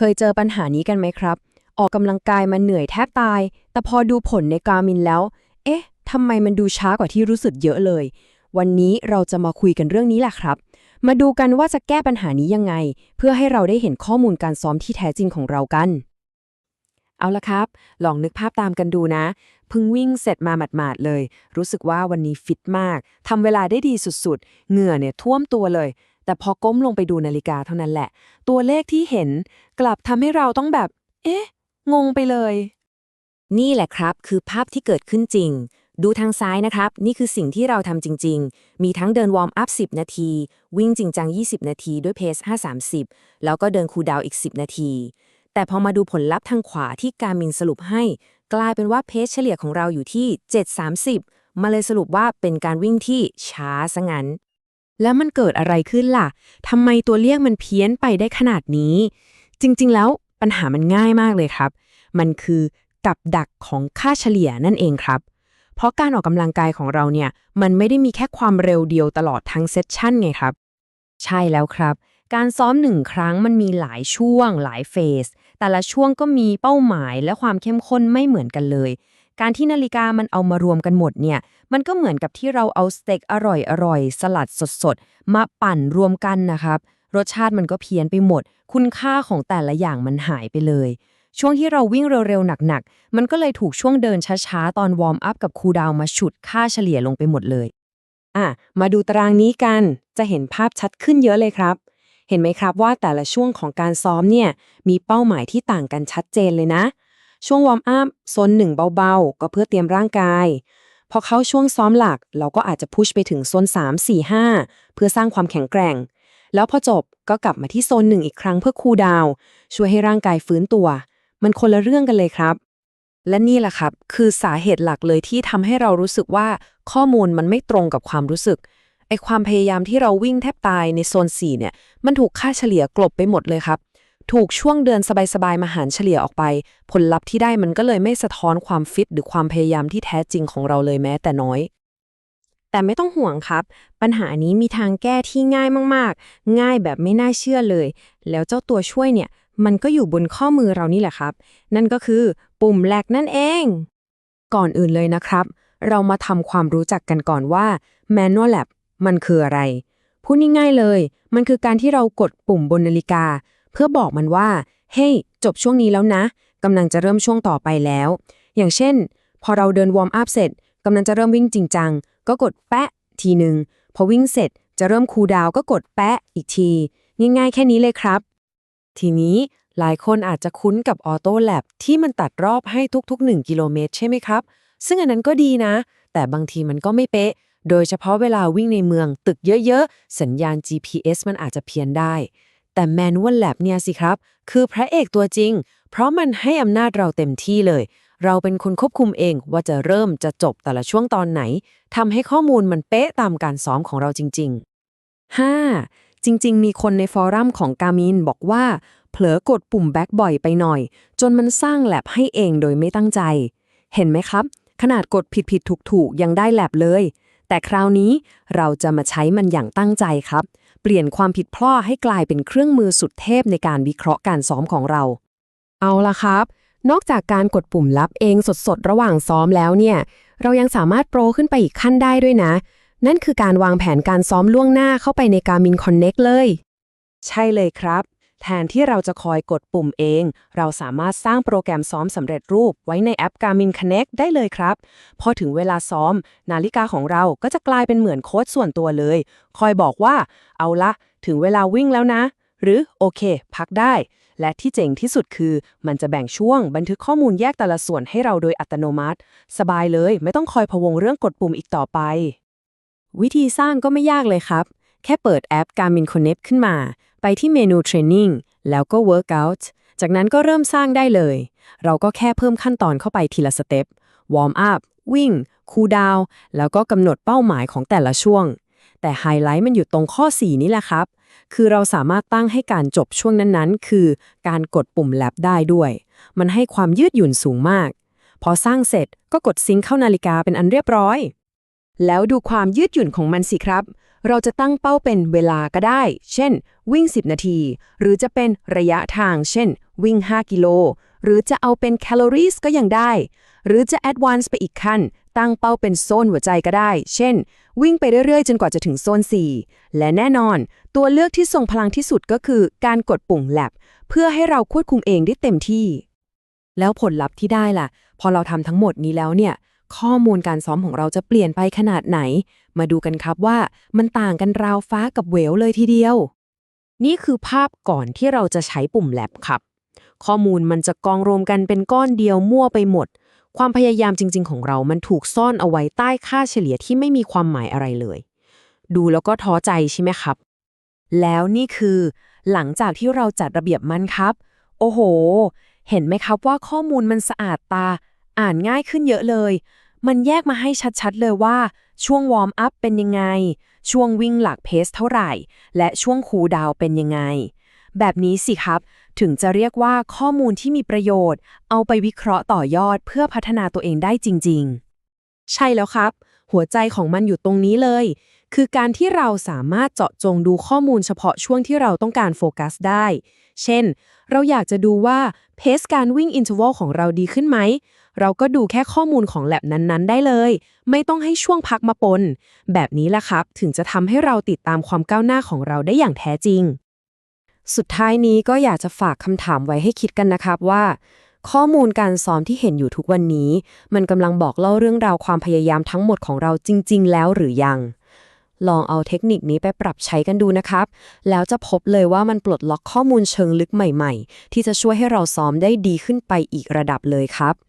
เคยเจอปัญหานี้กันไหมครับ ออกกำลังกายมาเหนื่อยแทบตาย แต่พอดูผลในกามินแล้ว เอ๊ะทำไมมันดูช้ากว่าที่รู้สึกเยอะเลย วันนี้เราจะมาคุยกันเรื่องนี้แหละครับ มาดูกันว่าจะแก้ปัญหานี้ยังไง เพื่อให้เราได้เห็นข้อมูลการซ้อมที่แท้จริงของเรากัน เอาละครับ ลองนึกภาพตามกันดูนะเพิ่งวิ่งเสร็จมาหมาดๆเลย รู้สึกว่าวันนี้ฟิตมากทำเวลาได้ดีสุดๆ เหงื่อเนี่ยท่วมตัวเลย แต่พอก้มลงไปดูนาฬิกาเท่านั้นแหละ ตัวเลขที่เห็นกลับทำให้เราต้องแบบ เอ๊ะ งงไปเลย นี่แหละครับ คือภาพที่เกิดขึ้นจริง ดูทางซ้ายนะครับ นี่คือสิ่งที่เราทำจริง ๆ มีทั้งเดินวอร์มอัพ 10 นาที วิ่งจริงจัง 20 นาที ด้วยเพส5-30 แล้วก็เดินคูดาวอีก 10 นาที แต่พอมาดูผลลัพธ์ทางขวาที่การมินสรุปให้ กลายเป็นว่าเพสเฉลี่ยของเราอยู่ที่ 7-30 มาเลยสรุปว่าเป็นการวิ่งที่ช้าซะงั้น แล้วมันเกิดอะไรขึ้นล่ะทำไมตัวเลขมันเพี้ยนไปได้ขนาดนี้ จริง ๆ แล้วปัญหามันง่ายมากเลยครับ มันคือกับดักของค่าเฉลี่ยนั่นเองครับ เพราะการออกกำลังกายของเราเนี่ย มันไม่ได้มีแค่ความเร็วเดียวตลอดทั้งเซสชั่นไงครับ ใช่แล้วครับ การซ้อมหนึ่งครั้งมันมีหลายช่วง หลายเฟส แต่ละช่วงก็มีเป้าหมายและความเข้มข้นไม่เหมือนกันเลย การที่นาฬิกามันเอามารวมกันหมดเนี่ย มันก็เหมือนกับที่เราเอาสเต็กอร่อยอร่อยๆสลัดสดๆ มาปั่นรวมกันนะครับ รสชาติมันก็เพี้ยนไปหมด คุณค่าของแต่ละอย่างมันหายไปเลย ช่วงที่เราวิ่งเร็วๆ หนักๆ มันก็เลยถูกช่วงเดินช้าๆ ตอนวอร์มอัพกับคูดาวมาฉุดค่าเฉลี่ยลงไปหมดเลย อะ มาดูตารางนี้กัน จะเห็นภาพชัดขึ้นเยอะเลยครับ เห็นไหมครับว่าแต่ละช่วงของการซ้อมเนี่ย มีเป้าหมายที่ต่างกันชัดเจนเลยนะ ช่วงวอร์มอัพโซนหนึ่งเบาๆ ก็เพื่อเตรียมร่างกาย พอเข้าช่วงซ้อมหลัก เราก็อาจจะพุชไปถึงโซน 3 4 5 เพื่อสร้างความแข็งแกร่ง แล้วพอจบก็กลับมาที่โซนหนึ่งอีกครั้งเพื่อคูลดาวช่วยให้ร่างกายฟื้นตัว มันคนละเรื่องกันเลยครับ และนี่แหละครับ คือสาเหตุหลักเลยที่ทำให้เรารู้สึกว่าข้อมูลมันไม่ตรงกับความรู้สึกไอความพยายามที่เราวิ่งแทบตายในโซน4เนี่ย มันถูกค่าเฉลี่ยกลบไปหมดเลยครับ ถูกช่วงเดือนสบายๆมาหารเฉลี่ยออกไป ผลลัพธ์ที่ได้มันก็เลยไม่สะท้อนความฟิตหรือความพยายามที่แท้จริงของเราเลยแม้แต่น้อย แต่ไม่ต้องห่วงครับ ปัญหานี้มีทางแก้ที่ง่ายมากๆ ง่ายแบบไม่น่าเชื่อเลย แล้วเจ้าตัวช่วยเนี่ยมันก็อยู่บนข้อมือเรานี่แหละครับ นั่นก็คือปุ่มแลกนั่นเอง ก่อนอื่นเลยนะครับ เรามาทำความรู้จักกันก่อนว่า Manual Lab มันคืออะไร พูดง่ายๆเลย มันคือการที่เรากดปุ่มบนนาฬิกา เพื่อบอกมันว่า เฮ้ hey, จบช่วงนี้แล้วนะกำลังจะเริ่มช่วงต่อไปแล้ว อย่างเช่น พอเราเดินวอร์มอัพเสร็จกำลังจะเริ่มวิ่งจริงจัง ก็กดแปะทีหนึ่งพอวิ่งเสร็จจะเริ่มคูลดาวก็กดแปะอีกที ง่ายๆแค่นี้เลยครับ ทีนี้หลายคนอาจจะคุ้นกับออโต้แลบที่มันตัดรอบให้ทุก ๆ 1 กิโลเมตรใช่ไหมครับ ซึ่งอันนั้นก็ดีนะ แต่บางทีมันก็ไม่เป๊ะ โดยเฉพาะเวลาวิ่งในเมืองตึกเยอะ ๆ สัญญาณ GPS มันอาจจะเพี้ยนได้ แต่ Manual Lab เนี่ยสิครับ คือพระเอกตัวจริง เพราะมันให้อำนาจเราเต็มที่เลย เราเป็นคนควบคุมเองว่าจะเริ่มจะจบแต่ละช่วงตอนไหนทำให้ข้อมูลมันเป๊ะตามการซ้อมของเราจริง ๆ 5. จริง ๆ มีคนในฟอรัมของกามินบอกว่า เผลอกดปุ่มแบ็กบ่อยไปหน่อย จนมันสร้างแลบให้เองโดยไม่ตั้งใจ เห็นไหมครับ ขนาดกดผิดผิดถูกถูกยังได้แลบเลย แต่คราวนี้เราจะมาใช้มันอย่างตั้งใจครับ เปลี่ยนความผิดพลาดให้กลายเป็นเครื่องมือสุดเทพในการวิเคราะห์การซ้อมของเรา เอาละครับ นอกจากการกดปุ่มลับเองสดๆ ระหว่างซ้อมแล้วเนี่ย เรายังสามารถโปรขึ้นไปอีกขั้นได้ด้วยนะ นั่นคือการวางแผนการซ้อมล่วงหน้าเข้าไปในการมินคอนเน็กเลย ใช่เลยครับ แทนที่เราจะคอยกดปุ่มเอง เราสามารถสร้างโปรแกรมซ้อมสำเร็จรูปไว้ในแอป Garmin Connect ได้เลยครับ พอถึงเวลาซ้อม นาฬิกาของเราก็จะกลายเป็นเหมือนโค้ดส่วนตัวเลย คอยบอกว่า เอาละ ถึงเวลาวิ่งแล้วนะ หรือโอเค พักได้ และที่เจ๋งที่สุดคือ มันจะแบ่งช่วง บันทึกข้อมูลแยกแต่ละส่วนให้เราโดยอัตโนมัติ สบายเลย ไม่ต้องคอยพะวงเรื่องกดปุ่มอีกต่อไป วิธีสร้างก็ไม่ยากเลยครับ แค่เปิดแอป Garmin Connect ขึ้นมา ไปที่เมนู Training แล้วก็ Workout จากนั้นก็เริ่มสร้างได้เลย เราก็แค่เพิ่มขั้นตอนเข้าไปทีละสเต็ป Warm up วิ่ง Cool down แล้วก็กำหนดเป้าหมายของแต่ละช่วง แต่ไฮไลท์มันอยู่ตรงข้อ 4 นี่แหละครับ คือเราสามารถตั้งให้การจบช่วงนั้นๆ คือการกดปุ่มแลบได้ด้วย มันให้ความยืดหยุ่นสูงมาก พอสร้างเสร็จก็กดซิงค์เข้านาฬิกาเป็นอันเรียบร้อย แล้วดูความยืดหยุ่นของมันสิครับ เราจะตั้งเป้าเป็นเวลาก็ได้ เช่น วิ่ง 10 นาที หรือจะเป็นระยะทาง เช่น วิ่ง 5 กิโล หรือจะเอาเป็นแคลอรี่ก็ยังได้ หรือจะแอดวานซ์ไปอีกขั้น ตั้งเป้าเป็นโซนหัวใจก็ได้ เช่น วิ่งไปเรื่อยๆ จนกว่าจะถึงโซน 4 และแน่นอน ตัวเลือกที่ทรงพลังที่สุดก็คือการกดปุ่มแลบเพื่อให้เราควบคุมเองได้เต็มที่ แล้วผลลัพธ์ที่ได้ล่ะ พอเราทำทั้งหมดนี้แล้วเนี่ย ข้อมูลการซ้อมของเราจะเปลี่ยนไปขนาดไหน มาดูกันครับว่ามันต่างกันราวฟ้ากับเหวลเลยทีเดียว นี่คือภาพก่อนที่เราจะใช้ปุ่มแลบครับ ข้อมูลมันจะกองรวมกันเป็นก้อนเดียวมั่วไปหมด ความพยายามจริง ๆ ของเรามันถูกซ่อนเอาไว้ใต้ค่าเฉลี่ยที่ไม่มีความหมายอะไรเลย ดูแล้วก็ท้อใจใช่ไหมครับ แล้วนี่คือ หลังจากที่เราจัดระเบียบมันครับ โอ้โห เห็นไหมครับว่าข้อมูลมันสะอาดตา อ่านง่ายขึ้นเยอะเลย มันแยกมาให้ชัดๆเลยว่า ช่วงวอร์มอัพเป็นยังไง ช่วงวิ่งหลักเพสเท่าไหร่ และช่วงคูลดาวเป็นยังไง แบบนี้สิครับ ถึงจะเรียกว่าข้อมูลที่มีประโยชน์ เอาไปวิเคราะห์ต่อยอดเพื่อพัฒนาตัวเองได้จริง ๆ ใช่แล้วครับ หัวใจของมันอยู่ตรงนี้เลย คือการที่เราสามารถเจาะจงดูข้อมูลเฉพาะช่วงที่เราต้องการโฟกัสได้ เช่น เราอยากจะดูว่าเพสการวิ่งอินเทอร์วัลของเราดีขึ้นไหม เราก็ดูแค่ข้อมูลของแลบนั้นๆ ได้เลย ไม่ต้องให้ช่วงพักมาปน แบบนี้แหละครับ ถึงจะทำให้เราติดตามความก้าวหน้าของเราได้อย่างแท้จริง สุดท้ายนี้ก็อยากจะฝากคำถามไว้ให้คิดกันนะครับว่า ข้อมูลการซ้อมที่เห็นอยู่ทุกวันนี้ มันกำลังบอกเล่าเรื่องราวความพยายามทั้งหมดของเราจริง ๆ แล้วหรือยังลองเอาเทคนิคนี้ไปปรับใช้กันดูนะครับ แล้วจะพบเลยว่ามันปลดล็อกข้อมูลเชิงลึกใหม่ ๆ ที่จะช่วยให้เราซ้อมได้ดีขึ้นไปอีกระดับเลยครับ